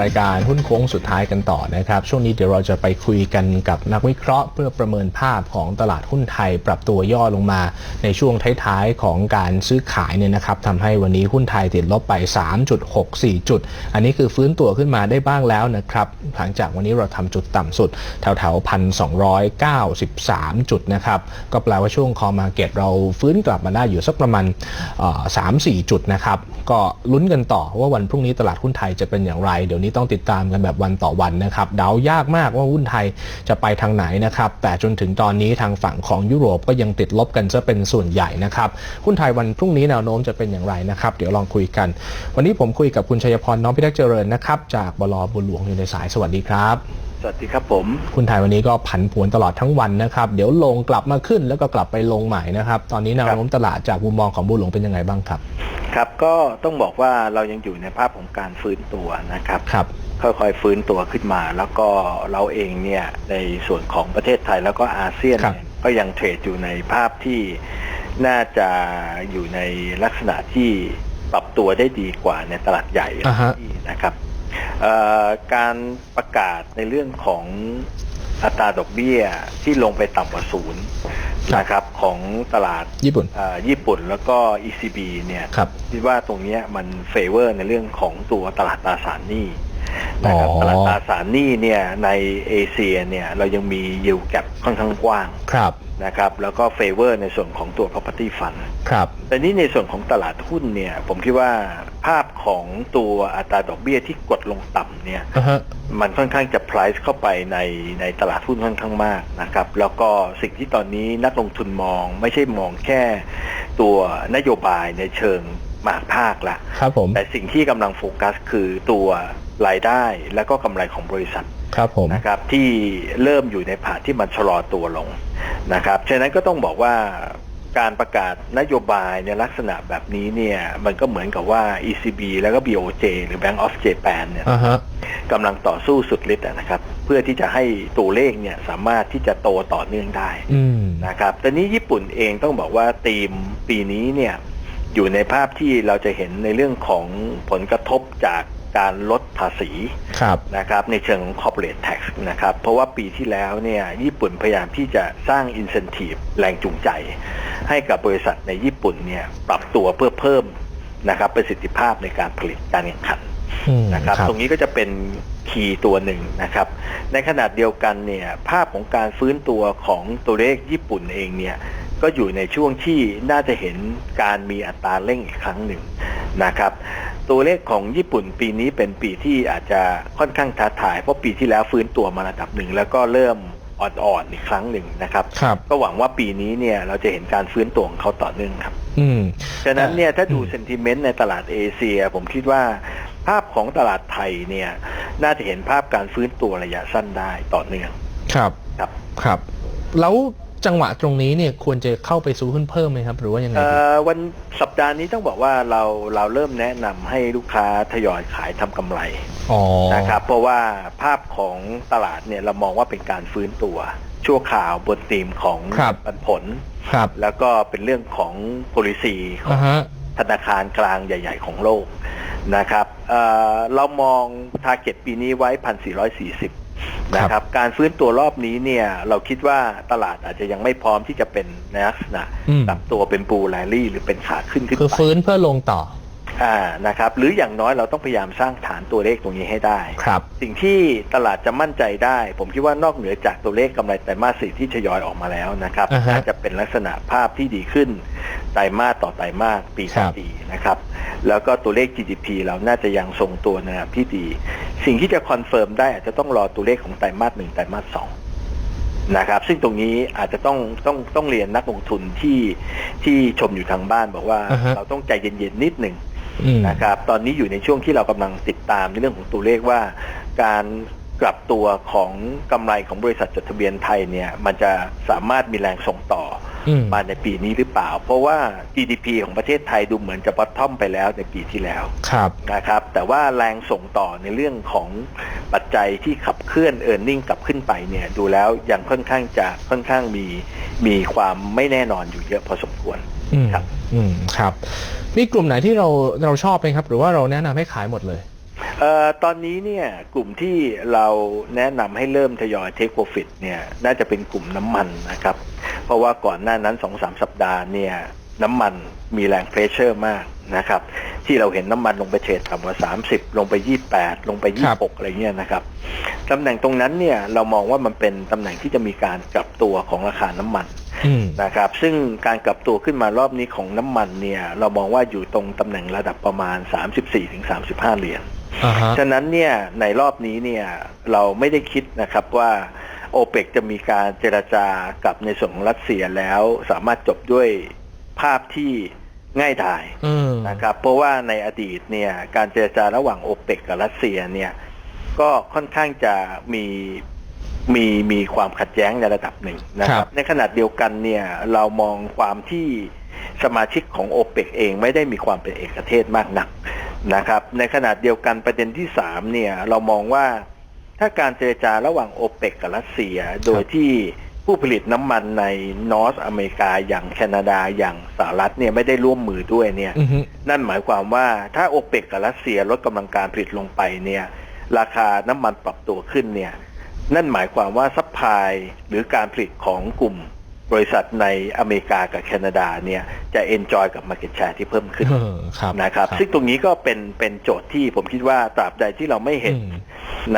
รายการหุ้นโค้งสุดท้ายกันต่อนะครับ ช่วงนี้เดี๋ยวเราจะไปคุยกันกับนักวิเคราะห์ เพื่อประเมินภาพของตลาดหุ้นไทย ปรับตัวย่อลงมาในช่วงท้ายๆของการซื้อขายเนี่ยนะครับทำให้วันนี้หุ้นไทยติดลบไป 3.64 จุด อันนี้คือฟื้นตัวขึ้นมาได้บ้างแล้วนะครับ หลังจากวันนี้เราทำจุดต่ำสุด แถวๆพันสองจุดนะครับก็แปลว่าช่วงคอมาเก็ตเราฟื้นกลับมาได้อยู่สักประมาณสามสี่จุดนะครับก็ลุ้นกันต่อว่าวันพรุ่งนี้ตลาดหุ้นไทยจะเป็นอย่างไรเดี๋ยวนี้ต้องติดตามกันแบบวันต่อวันนะครับเดายากมากว่าหุ้นไทยจะไปทางไหนนะครับแต่จนถึงตอนนี้ทางฝั่งของยุโรปก็ยังติดลบกันจะเป็นส่วนใหญ่นะครับหุ้นไทยวันพรุ่งนี้แนวโน้มจะเป็นอย่างไรนะครับเดี๋ยวลองคุยกัน วันนี้ผมคุยกับคุณชัยพรน้องพิทักษ์เจริญนะครับจากบลบุญหลวงอยู่ในสายสวัสดีครับ สวัสดีครับผมหุ้นไทยวันนี้ก็ผันผวนตลอดทั้งวันนะครับ เดี๋ยวลงกลับมาขึ้นแล้วก็กลับไปลงใหม่นะครับ ตอนนี้แนวโน้มตลาดจากมุมมองของบุญหลวงเป็นยังไงบ้างครับ ครับก็ต้องบอกว่าเรายังอยู่ในภาพของการฟื้นตัวนะครับครับค่อยๆฟื้นตัวขึ้นมา แล้วก็เราเองเนี่ยในส่วนของประเทศไทยแล้วก็อาเซียนครับเนี่ยก็ยังเทรดอยู่ในภาพที่น่าจะอยู่ในลักษณะที่ปรับตัวได้ดีกว่าในตลาดใหญ่อ่าฮะที่นะครับเอ่อ การประกาศในเรื่องของอัตราดอกเบี้ยที่ลงไปต่ำกว่าศูนย์นะครับของตลาดญี่ปุ่นเอ่อญี่ปุ่นแล้วก็ ECB เนี่ยครับคิดว่าตรงเนี้ยมันเฟเวอร์ในเรื่องของตัวตลาดตราสารหนี้ นะครับอ๋อตลาดตราสารหนี้เนี่ยในเอเชียเนี่ยเรายังมียิวแกปค่อนข้างกว้างครับนะครับแล้วก็เฟเวอร์ในส่วนของตัว property fund ครับแต่นี่ในส่วนของตลาดหุ้นเนี่ยผมคิดว่าภาพของตัวอัตราดอกเบี้ยที่กดลงต่ำเนี่ยอ่าฮะมันค่อนข้างจะ price เข้าไปในในตลาดหุ้นค่อนข้างมากนะครับแล้วก็สิ่งที่ตอนนี้นักลงทุนมองไม่ใช่มองแค่ตัวนโยบายในเชิงมหาภาคละครับผมแต่สิ่งที่กำลังโฟกัสคือตัว รายได้และก็กำไรของบริษัทครับผมนะครับที่เริ่มอยู่ในผ่านที่มันชะลอตัวลงนะครับฉะนั้นก็ต้องบอกว่าการประกาศนโยบายในลักษณะแบบนี้เนี่ยมันก็เหมือนกับว่า ECB แล้วก็ BOJ หรือ Bank of Japan เนี่ยอ่าฮะกำลังต่อสู้สุดฤทธิ์อะนะครับ เพื่อที่จะให้ตัวเลขเนี่ยสามารถที่จะโตต่อเนื่องได้อืมนะครับแต่นี้ญี่ปุ่นเองต้องบอกว่าธีมปีนี้เนี่ยอยู่ในภาพที่เราจะเห็นในเรื่องของผลกระทบจาก การลดภาษีครับนะครับในเชิงของ corporate tax นะครับเพราะว่าปีที่แล้วเนี่ยญี่ปุ่นพยายามที่จะสร้าง incentive แรงจูงใจ ให้กับบริษัทในญี่ปุ่นเนี่ยปรับตัวเพื่อเพิ่มนะครับประสิทธิภาพในการผลิตการแข่งขันอืมนะครับตรงนี้ก็จะเป็นคีย์ตัวหนึ่งนะครับ ในขนาดเดียวกันเนี่ยภาพของการฟื้นตัวของตัวเลขญี่ปุ่นเองเนี่ยก็อยู่ในช่วงที่น่าจะเห็นการมีอัตราเร่งอีกครั้งหนึ่งนะครับ ตัวเลขของญี่ปุ่นปีนี้เป็นปีที่อาจจะค่อนข้างท้าทาย เพราะปีที่แล้วฟื้นตัวมาระดับหนึ่งแล้วก็เริ่มอ่อนๆอีกครั้งหนึ่งนะครับครับก็หวังว่าปีนี้เนี่ยเราจะเห็นการฟื้นตัวของเขาต่อเนื่องครับอืมฉะนั้นเนี่ยถ้าดูอืมเซนติเมนต์ในตลาดเอเชีย ผมคิดว่า ภาพของตลาดไทยเนี่ย น่าจะเห็นภาพการฟื้นตัวระยะสั้นได้ต่อเนื่อง ครับ ครับ ครับ แล้ว จังหวะตรงนี้เนี่ยควรจะเข้าไปซื้อหุ้นเพิ่มไหมครับ หรือว่ายังไงเอ่ดีอวันสัปดาห์นี้ต้องบอกว่าเราเราเริ่มแนะนำให้ลูกค้าทยอยขายทำกำไรอ๋อนะครับเพราะว่าภาพของตลาดเนี่ยเรามองว่าเป็นการฟื้นตัว ชั่วข่าวบนธีมของครับปันผลครับแล้วก็เป็นเรื่องของ policy ขออ่างฮะธนาคารกลางใหญ่ ๆ ของโลกนะครับเอ่อเรามอง t a r g e t ปีนี้ไว้ 1,440 นะครับการฟื้นตัวรอบนี้เนี่ยเราคิดว่าตลาดอาจจะยังไม่พร้อมที่จะเป็นในลักษณะอืมปรับตัวเป็นบูแลลี่ หรือเป็นขาขึ้นขึ้นคือไปฟื้นเพื่อลงต่ออ่านะครับหรืออย่างน้อยเราต้องพยายามสร้างฐานตัวเลขตรงนี้ให้ได้ครับสิ่งที่ตลาดจะมั่นใจได้ ผมคิดว่านอกเหนือจากตัวเลขกำไรไตรมาสสี่ที่ทยอยออกมาแล้วนะครับอ่าฮะน่าจะเป็นลักษณะภาพที่ดีขึ้นไตรมาสต่อไตรมาสปีครัต่อบปีนะครับแล้วก็ตัวเลข GDP เราน่าจะยังทรงตัวในระดับที่ดี สิ่งที่จะคอนเฟิร์มได้อาจจะต้องรอตัวเลขของไตรมาสหนึ่งไตรมาสสองนะครับ ซึ่งตรงนี้อาจจะต้องต้องต้องเรียนนักลงทุนที่ที่ชมอยู่ทางบ้านบอกว่าอ่าฮะเราต้องใจเย็นๆนิดหนึ่งอืมนะครับ ตอนนี้อยู่ในช่วงที่เรากำลังติดตามในเรื่องของตัวเลขว่าการกลับตัวของกำไรของบริษัทจดทะเบียนไทยเนี่ย มันจะสามารถมีแรงส่งต่ออื มมาในปีนี้หรือเปล่า เพราะว่า GDP ของประเทศไทยดูเหมือนจะบอททอมไปแล้วในปีที่แล้วครับนะครับ แต่ว่าแรงส่งต่อในเรื่องของปัจจัยที่ขับเคลื่อนเอ r n i n g กลับขึ้นไปเนี่ยดูแล้วยังค่อนข้างจะค่อนข้างมีมีความไม่แน่นอนอยู่เยอะพอสมควรอืมครับ อืมครับมีกลุ่มไหนที่เราเราชอบไหมครับ หรือว่าเราแนะนำให้ขายหมดเลยเอ่อตอนนี้เนี่ยกลุ่มที่เราแนะนำให้เริ่มทยอยเทคโปรฟิตเนี่ยน่าจะเป็นกลุ่มน้ำมันนะครับ เพราะว่าก่อนหน้านั้นสองสามสัปดาห์เนี่ยน้ำมันมีแรงเพรสเชอร์มากนะครับที่เราเห็นน้ำมันลงไปเฉดต่ำกว่า 30 ลงไป 28 ลงไปครับ26 อะไรเงี้ยนะครับตำแหน่งตรงนั้นเนี่ยเรามองว่ามันเป็นตำแหน่งที่จะมีการกลับตัวของราคาน้ำมันอืมนะครับ ซึ่งการกลับตัวขึ้นมารอบนี้ของน้ำมันเนี่ยเรามองว่าอยู่ตรงตำแหน่งระดับประมาณ 34-35 เหรียญอ่าฮะฉะนั้นเนี่ยในรอบนี้เนี่ยเราไม่ได้คิดนะครับว่า โอเปกจะมีการเจรจากับในส่วนของรัสเซียแล้วสามารถจบด้วยภาพที่ง่ายดายอืมนะครับ เพราะว่าในอดีตเนี่ยการเจรจาระหว่างโอเปกกับรัสเซียเนี่ยก็ค่อนข้างจะมีมีมีความขัดแย้งในระดับหนึ่งนะคครัรับบในขณะเดียวกันเนี่ยเรามองความที่สมาชิกของโอเปกเองไม่ได้มีความเป็นเอกเทศมากนักนะครับ ในขณะเดียวกันประเด็นที่สามเนี่ยเรามองว่า ถ้าการเจรจาระหว่างโอเปกกับรัสเซีย โดยที่ผู้ผลิตน้ำมันในนอร์ทอเมริกาอย่างแคนาดาอย่างสหรัฐเนี่ยไม่ได้ร่วมมือด้วยเนี่ยอือฮึนั่นหมายความว่าถ้าโอเปกกับรัสเซียลดกำลังการผลิตลงไปเนี่ย ราคาน้ำมันปรับตัวขึ้นเนี่ย นั่นหมายความว่าซัพพลายหรือการผลิตของกลุ่มบริษัทในอเมริกากับแคนาดาเนี่ยจะเอนจอยกับ Market Share ที่เพิ่มขึ้นเออครับนะครับ ซึ่งตรงนี้ก็เป็นเป็นโจทย์ที่ผมคิดว่าตราบใดที่เราไม่เห็นอืม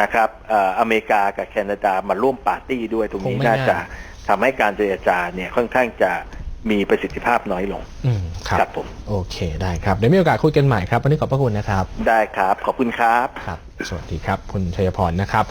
นะครับเอ่ออเมริกากับแคนาดามาร่วมปาร์ตี้ด้วยตรงนี้คงไม่น่าน่าจะทำให้การเจรจาเนี่ยค่อนข้างจะมีประสิทธิภาพน้อยลงอืมครับครับผม โอเคได้ครับเดี๋ยวมีโอกาสคุยกันใหม่ครับ วันนี้ขอบพระคุณนะครับ ได้ครับ ขอบคุณครับครับ สวัสดีครับ คุณชัยพรนะครับ